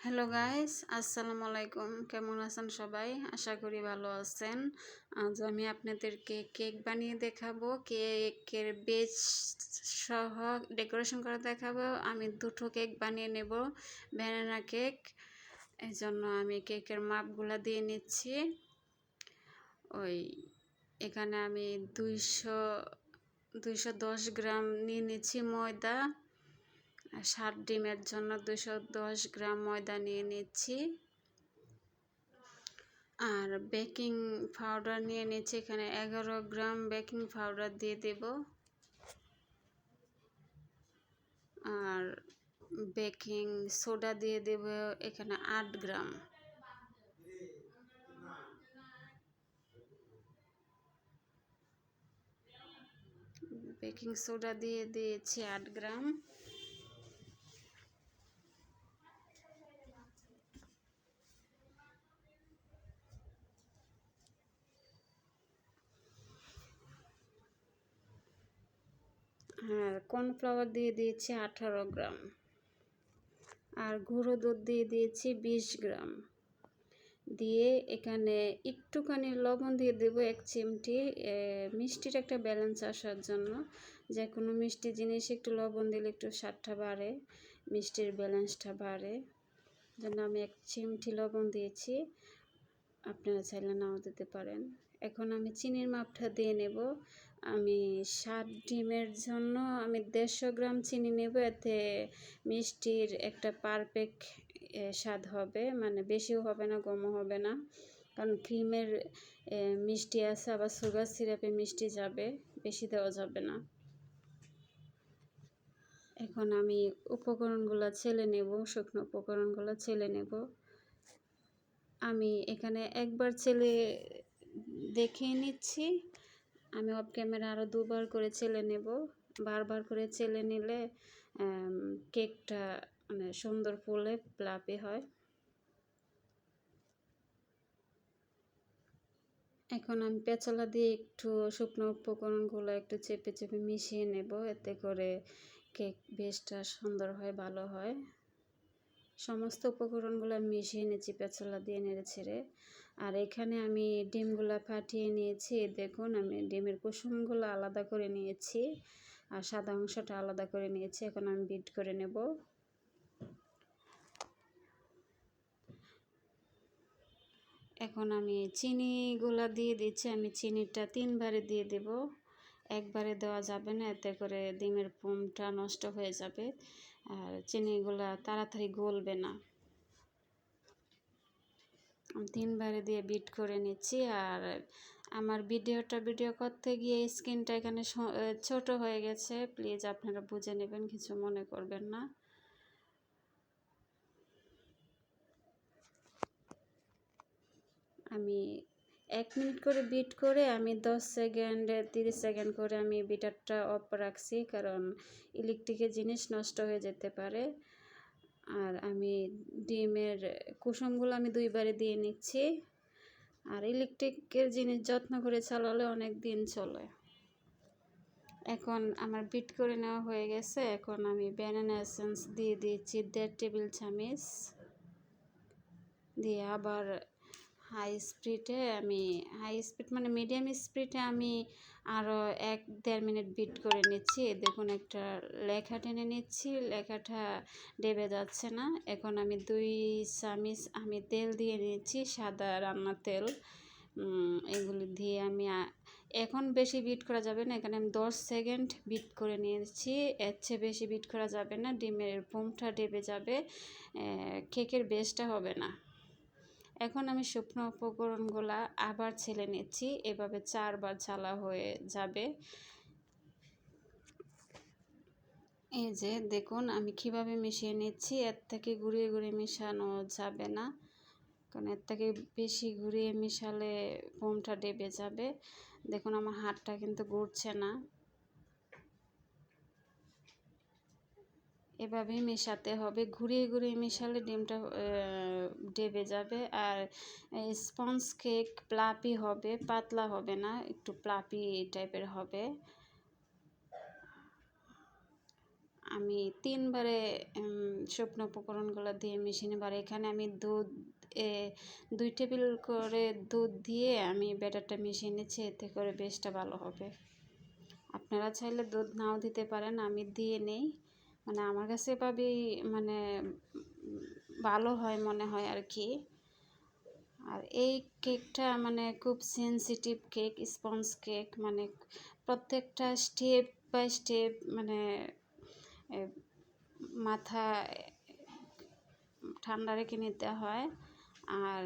Hello guys আসসালামু আলাইকুম কেমন আছেন সবাই? আশা করি ভালো আছেন। আজ আমি আপনাদেরকে কেক বানিয়ে দেখাবো। কেকের বেজ সহ ডেকোরেশন করে দেখাবো। আমি দুটো কেক বানিয়ে নেব, ব্যানানা কেক। এই জন্য আমি কেকের মাপগুলো দিয়ে নিচ্ছি। ওই, এখানে আমি দুইশো দুইশো দশ গ্রাম নিয়ে নিচ্ছি ময়দা। ষাট ডিমের জন্য দুশো দশ গ্রাম ময়দা নিয়ে নিচ্ছি। আর বেকিং পাউডার নিয়ে নিচ্ছি, এখানে এগারো গ্রাম বেকিং পাউডার দিয়ে দেব। আর বেকিং সোডা দিয়ে দেব, এখানে আট গ্রাম। বেকিং সোডা দিয়ে দিয়েছি আট গ্রাম আর কর্নফ্লাওয়ার দিয়ে দিয়েছি আঠারো গ্রাম। আর গুঁড়ো দুধ দিয়ে দিয়েছি বিশ গ্রাম। দিয়ে এখানে একটুখানি লবণ দিয়ে দেব এক চিমটি। মিষ্টির একটা ব্যালেন্স আসার জন্য। যে কোনো মিষ্টি জিনিস একটু লবণ দিলে একটু স্বাদটা বাড়ে, মিষ্টির ব্যালেন্সটা বাড়ে। জন্য আমি এক চিমটি লবণ দিয়েছি। আপনারা চাইলে নাও দিতে পারেন। এখন আমি চিনির মাপটা দিয়ে নেব। আমি সাত ডিমের জন্য আমি দেড়শো গ্রাম চিনি নেব, এতে মিষ্টির একটা পারফেক্ট স্বাদ হবে। মানে বেশিও হবে না, কমও হবে না। কারণ ক্রিমের মিষ্টি আছে, আবার সুগার সিরাপে মিষ্টি যাবে, বেশি দেওয়া যাবে না। এখন আমি উপকরণগুলো ছেলে নেব, শুকনো উপকরণগুলো ছেলে নেব। আমি এখানে একবার ছেলে দেখিয়ে নিচ্ছি। আমি অফ ক্যামেরা আরও দুবার করে চেলে নেব। বারবার করে চেলে নিলে কেকটা মানে সুন্দর ফুলে প্লাপি হয়। এখন আমি পেঁচালা দিয়ে একটু শুকনো উপকরণগুলো একটু চেপে চেপে মিশিয়ে নেব। এতে করে কেক বেশটা সুন্দর হয়, ভালো হয়। সমস্ত উপকরণগুলো মিশিয়ে নিয়েছি পেঁচালা দিয়ে নেড়ে ছেড়ে। আর এখানে আমি ডিমগুলো ফাটিয়ে নিয়েছি। দেখুন, আমি ডিমের কুসুমগুলো আলাদা করে নিয়েছি আর সাদা অংশটা আলাদা করে নিয়েছি। এখন আমি বিট করে নেব। এখন আমি চিনিগুলো দিয়ে দিচ্ছি। আমি চিনিটা তিনবারে দিয়ে দেব। একবারে দেওয়া যাবে না, এতে করে ডিমের পুমটা নষ্ট হয়ে যাবে। আর চিনিগুলা তাড়াতাড়ি গলবে না। তিনবারে দিয়ে বিট করে নিচ্ছি আর আমার ভিডিওটা ভিডিও করতে গিয়ে স্ক্রিনটা এখানে ছোট হয়ে গেছে। প্লিজ আপনারা বুঝে নেবেন, কিছু মনে করবেন না। আমি এক মিনিট করে বিট করে আমি দশ সেকেন্ড তিরিশ সেকেন্ড করে আমি বিটারটা অফ রাখছি, কারণ ইলেকট্রিকের জিনিস নষ্ট হয়ে যেতে পারে। আর আমি ডিমের কুসুমগুলো আমি দুইবারে দিয়ে নিচ্ছি। আর ইলেকট্রিকের জিনিস যত্ন করে চালালে অনেক দিন চলে। এখন আমার বিট করে নেওয়া হয়ে গেছে। এখন আমি ব্যানানা এসেন্স দিয়ে দিয়েছি দেড় টেবিল চামিচ। দিয়ে আবার হাই স্পিডে আমি, হাই স্পিড মানে মিডিয়াম স্পিডে আমি আরও এক, দেড় মিনিট বিট করে নিচ্ছি। দেখুন একটা লেখা টেনে নিচ্ছি, লেখাটা ডেবে যাচ্ছে না। এখন আমি দুই চামিচ আমি তেল দিয়ে নিচ্ছি, সাদা রান্নার তেল। এগুলি দিয়ে আমি এখন বেশি বিট করা যাবে না। এখানে আমি দশ সেকেন্ড বিট করে নিয়েছি। এর চেয়ে বেশি বিট করা যাবে না। ডিমের পোমটা ডেবে যাবে। কেকের বেসটা হবে না। এখন আমি শুকনো উপকরণগুলো আবার ছেলে নিচ্ছি। এভাবে চারবার চালা হয়ে যাবে। এই যে দেখুন, আমি কীভাবে মিশিয়ে নিচ্ছি। এর থেকে ঘুরিয়ে ঘুরিয়ে মেশানো যাবে না। কারণ এর থেকে বেশি ঘুরিয়ে মিশালে বোমটা ডেবে যাবে। দেখুন, আমার হাতটা কিন্তু ঘুরছে না। এভাবেই মেশাতে হবে। ঘুরিয়ে ঘুরিয়ে মেশালে ডিমটা ডেবে যাবে। আর স্পঞ্জ কেক প্লাপি হবে পাতলা হবে না একটু প্লাপি টাইপের হবে। আমি তিনবারে শুকনো উপকরণগুলো দিয়ে মেশিনে বার এখানে আমি দুধ এ, দুই টেবিল করে দুধ দিয়ে আমি ব্যাটারটা মিশিয়ে নিচ্ছি এতে করে বেশটা ভালো হবে। আপনারা চাইলে দুধ নাও দিতে পারেন আমি দিয়ে নেই। মানে আমার কাছে এভাবেই মানে ভালো হয় মনে হয় আর কি আর এই কেকটা মানে খুব সেনসিটিভ কেক স্পঞ্জ কেক মানে প্রত্যেকটা স্টেপ বাই স্টেপ মানে মাথা ঠান্ডা রেখে নিতে হয়। আর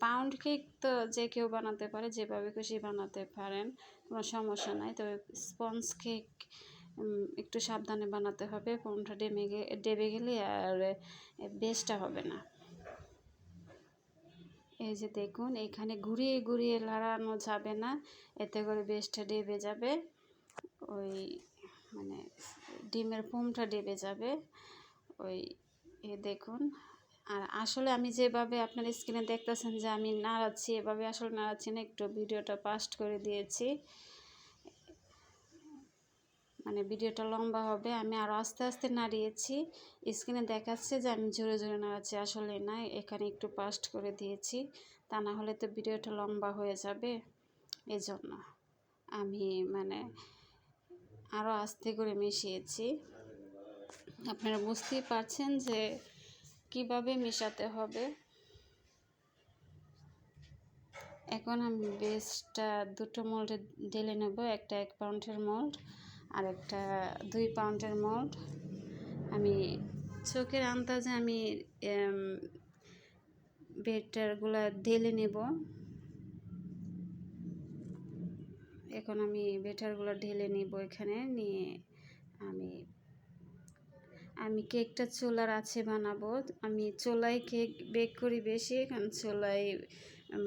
পাউন্ড কেক তো যে কেউ বানাতে পারে, যেভাবে খুশি বানাতে পারেন, কোনো সমস্যা নাই। তবে স্পঞ্জ কেক একটু সাবধানে বানাতে হবে, কোনটা ডেমে গে, ডেবে গেলে আর বেস্টটা হবে না। এই যে দেখুন, এখানে ঘুরিয়ে ঘুরিয়ে লাড়ানো যাবে না, এতে করে বেশটা ডেবে যাবে। ওই মানে ডিমের পোমটা ডেবে যাবে। ওই, এ দেখুন, আর আসলে আমি যেভাবে আপনার স্ক্রিনে দেখতেছেন যে আমি নাড়াচ্ছি, এভাবে আসলে নাড়াচ্ছি না, একটু ভিডিওটা পাস্ট করে দিয়েছি। মানে ভিডিওটা লম্বা হবে, আমি আরও আস্তে আস্তে নাড়িয়েছি। স্ক্রিনে দেখাচ্ছে যে আমি জোরে জোরে নাড়াচ্ছি, আসলে না, এখানে একটু পাস্ট করে দিয়েছি, তা না হলে তো ভিডিওটা লম্বা হয়ে যাবে। এই জন্য আমি মানে আরও আস্তে করে মিশিয়েছি। আপনারা বুঝতেই পারছেন যে কীভাবে মেশাতে হবে। এখন আমি বেসটা দুটো মোল্ডে ঢেলে নেব, একটা এক পাউন্ডের মোল্ড। আর একটা দুই পাউন্ডের মোল্ড আমি চোখের আন্দাজে আমি বেটারগুলো ঢেলে নেব। এখন আমি বেটারগুলো ঢেলে নিব এখানে, নিয়ে আমি আমি কেকটা চোলার আছে বানাবো। আমি চোলাই কেক বেক করি বেশি, কারণ চোলাই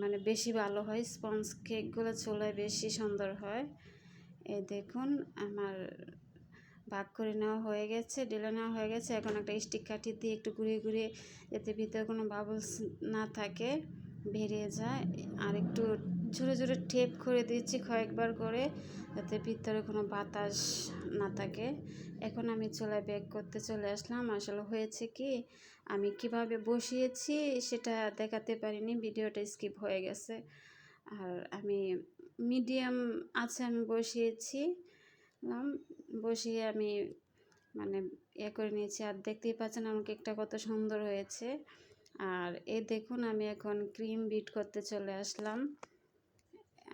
মানে বেশি ভালো হয়। স্পঞ্জ কেকগুলো চোলায় বেশি সুন্দর হয়। এই দেখুন, আমার ভাগ করে নেওয়া হয়ে গেছে ডেলে নেওয়া হয়ে গেছে। এখন একটা স্টিক কাঠি দিয়ে একটু ঘুরিয়ে ঘুরিয়ে যাতে ভিতরে কোনো বাবলস না থাকে, বেরিয়ে যায়। আর একটু জোরে জোরে টেপ করে দিচ্ছি কয়েকবার করে, যাতে ভিতরে কোনো বাতাস না থাকে। এখন আমি চুলায় বেক করতে চলে আসলাম। আসলে হয়েছে কি, আমি কীভাবে বসিয়েছি সেটা দেখাতে পারিনি, ভিডিওটা স্কিপ হয়ে গেছে। আর আমি মিডিয়াম আছে আমি বসিয়েছি। বসিয়ে আমি মানে ইয়ে করে নিয়েছি। আর দেখতেই পাচ্ছেন আমার কেকটা কত সুন্দর হয়েছে। আর এ দেখুন আমি এখন ক্রিম বিট করতে চলে আসলাম।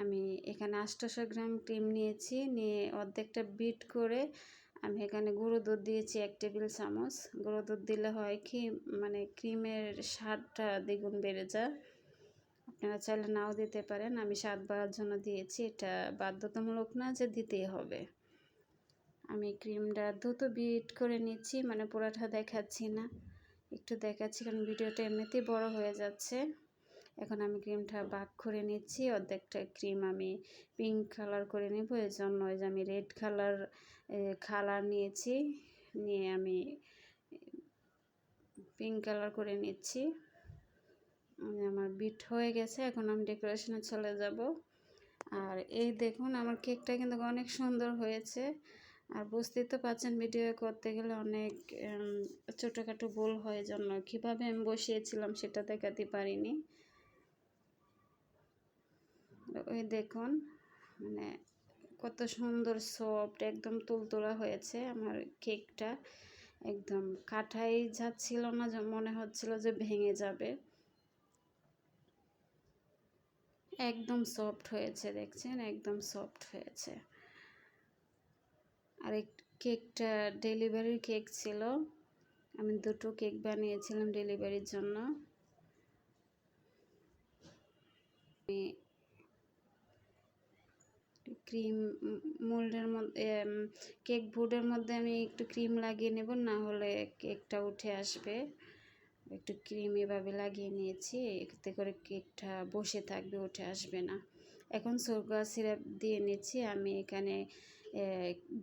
আমি এখানে আটশোশো গ্রাম ক্রিম নিয়েছি। নিয়ে অর্ধেকটা বিট করে আমি এখানে গুঁড়ো দুধ দিয়েছি এক টেবিল চামচ। গুঁড়ো দুধ দিলে হয় কি মানে ক্রিমের স্বাদটা দ্বিগুণ বেড়ে যায়। আপনারা চাইলে নাও দিতে পারেন। আমি স্বাদ বাড়ার জন্য দিয়েছি। এটা বাধ্যতামূলক না যে দিতেই হবে। আমি ক্রিমটা দ্রুত বিট করে নিচ্ছি। মানে পুরাটা দেখাচ্ছি না। একটু দেখাচ্ছি কারণ ভিডিওটা এমনিতেই বড় হয়ে যাচ্ছে। এখন আমি ক্রিমটা বাক করে নিচ্ছি। অর্ধেকটা ক্রিম আমি পিঙ্ক কালার করে নেব। এই জন্য ওই যে আমি রেড কালার কালার নিয়েছি। নিয়ে আমি পিঙ্ক কালার করে নিচ্ছি। আমার বিট হয়ে গেছে, এখন আমি ডেকোরেশনে চলে যাব। আর এই দেখুন, আমার কেকটা কিন্তু অনেক সুন্দর হয়েছে। আর বুঝতেই তো পারছেন ভিডিও করতে গেলে অনেক ছোটোখাটো ভুল হয় জন্য। কীভাবে আমি বসিয়েছিলাম সেটা দেখাতে পারিনি। ওই দেখুন মানে কত সুন্দর সফট একদম তুলতুলা হয়েছে আমার কেকটা একদম কাঠাই যাচ্ছিল না মনে হচ্ছিল যে ভেঙে যাবে। একদম সফট হয়েছে, দেখছেন? একদম সফট হয়েছে। আর এক কেকটা ডেলিভারির কেক ছিল। আমি দুটো কেক বানিয়েছিলাম ডেলিভারির জন্য। ক্রিম মোল্ডের মধ্যে কেক বোর্ডের মধ্যে আমি একটু ক্রিম লাগিয়ে নেব, না হলে কেকটা উঠে আসবে। একটু ক্রিম এভাবে লাগিয়ে নিয়েছি, এতে করে কেকটা বসে থাকবে, উঠে আসবে না। এখন সুগার সিরাপ দিয়ে নিচ্ছি, আমি এখানে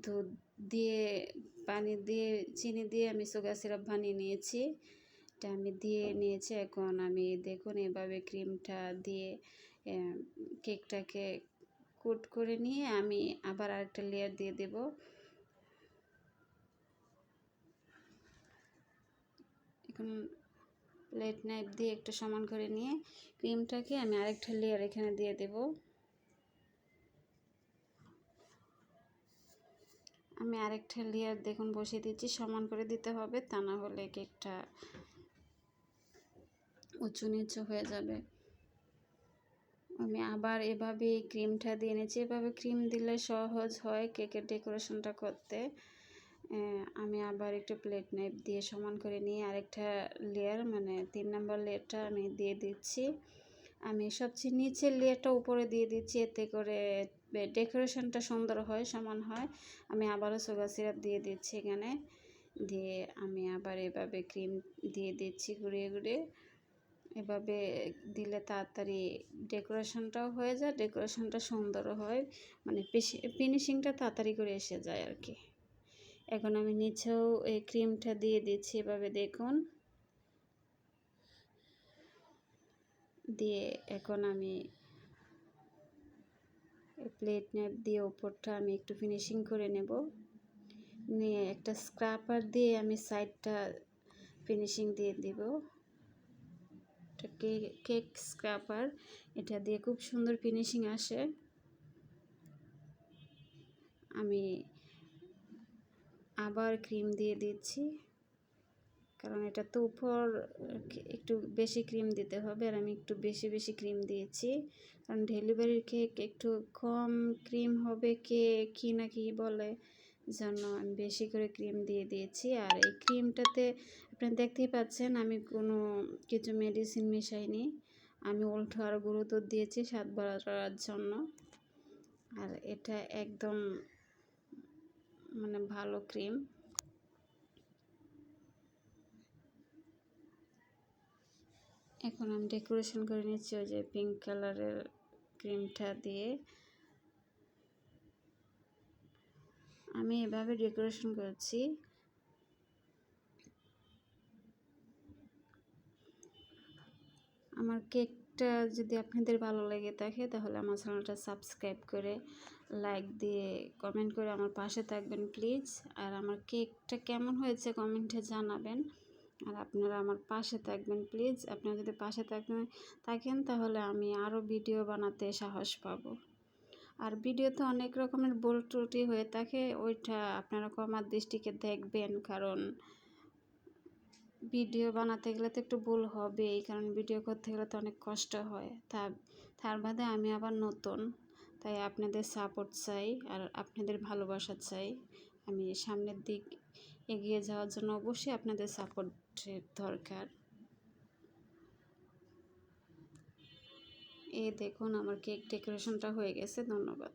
দুধ দিয়ে, পানি দিয়ে, চিনি দিয়ে আমি সুগার সিরাপ বানিয়ে নিয়েছি। এটা আমি দিয়ে নিয়েছি, এখন আমি দেখুন এভাবে ক্রিমটা দিয়ে কেকটাকে কোট করে নিয়ে আমি আবার আরেকটা লেয়ার দিয়ে দেব। এখন প্লেট নাইফ দিয়ে একটু সমান করে নিয়ে ক্রিমটাকে আমি আরেকটা লেয়ার এখানে দিয়ে দেব। আমি আরেকটা লেয়ার দেখুন বসিয়ে দিচ্ছি, সমান করে দিতে হবে, তা না হলে কেকটা উঁচু নিচু হয়ে যাবে। আমি আবার এভাবে ক্রিমটা দিয়ে নিয়েছি এভাবে ক্রিম দিলে সহজ হয় কেকের ডেকোরেশনটা করতে। আমি আবার একটু প্লেট নাইফ দিয়ে সমান করে নিয়ে আরেকটা লেয়ার মানে তিন নম্বর লেয়ারটা আমি দিয়ে দিচ্ছি। আমি সবচেয়ে নিচের লেয়ারটা উপরে দিয়ে দিচ্ছি, এতে করে ডেকোরেশনটা সুন্দর হয়, সমান হয়। আমি আবারও সুগার সিরাপ দিয়ে দিচ্ছি এখানে। দিয়ে আমি আবার এভাবে ক্রিম দিয়ে দিচ্ছি ঘুরিয়ে ঘুরিয়ে। এভাবে দিলে তাড়াতাড়ি ডেকোরেশনটাও হয়ে যায় ডেকোরেশনটা সুন্দরও হয়। মানে ফিনিশিংটা তাড়াতাড়ি করে এসে যায় আর কি। এখন আমি নিচেও এই ক্রিমটা দিয়ে দিচ্ছি এভাবে দেখুন। দিয়ে এখন আমি প্লেট ন্যাপ দিয়ে ওপরটা আমি একটু ফিনিশিং করে নেব। নিয়ে একটা স্ক্রাপার দিয়ে আমি সাইডটা ফিনিশিং দিয়ে দিব। কেক স্ক্রাপার এটা দিয়ে খুব সুন্দর ফিনিশিং আসে। আমি আবার ক্রিম দিয়ে দিচ্ছি। কারণ এটা তো উপর একটু বেশি ক্রিম দিতে হবে আর আমি একটু বেশি বেশি ক্রিম দিয়েছি। কারণ ডেলিভারির কেক একটু কম ক্রিম হবে কে, কী না কি বলে জন্য আমি বেশি করে ক্রিম দিয়ে দিয়েছি। আর এই ক্রিমটাতে আপনি দেখতেই পাচ্ছেন আমি কোনো কিছু মেডিসিন মিশাইনি। আমি উল্টো আর দুধ দিয়েছি স্বাদ বাড়ার জন্য। আর এটা একদম মানে ভালো ক্রিম। এখন আমি ডেকোরেশন করে নিচ্ছি ওই যে পিঙ্ক কালারের ক্রিমটা দিয়ে। আমি এভাবে ডেকোরেশন করছি। আমার কেকটা যদি আপনাদের ভালো লেগে থাকে, তাহলে আমার চ্যানেলটা সাবস্ক্রাইব করে, লাইক দিয়ে কমেন্ট করে আমার পাশে থাকবেন, প্লিজ। আর আমার কেকটা কেমন হয়েছে কমেন্টে জানাবেন। আর আপনারা আমার পাশে থাকবেন, প্লিজ। আপনারা যদি পাশে থাকবেন থাকেন, তাহলে আমি আরও ভিডিও বানাতে সাহস পাবো। আর ভিডিওতে অনেক রকমের ভুল ত্রুটি হয়ে থাকে, ওইটা আপনারা কমার দৃষ্টিকে দেখবেন, কারণ ভিডিও বানাতে গেলে তো একটু ভুল হবেই, কারণ ভিডিও করতে গেলে তো অনেক কষ্ট হয়। তা, তার বাদে আমি আবার নতুন, তাই আপনাদের সাপোর্ট চাই আর আপনাদের ভালোবাসা চাই। আমি সামনের দিক এগিয়ে যাওয়ার জন্য অবশ্যই আপনাদের সাপোর্টের দরকার। এই দেখুন, আমার কেক ডেকোরেশনটা হয়ে গেছে, ধন্যবাদ।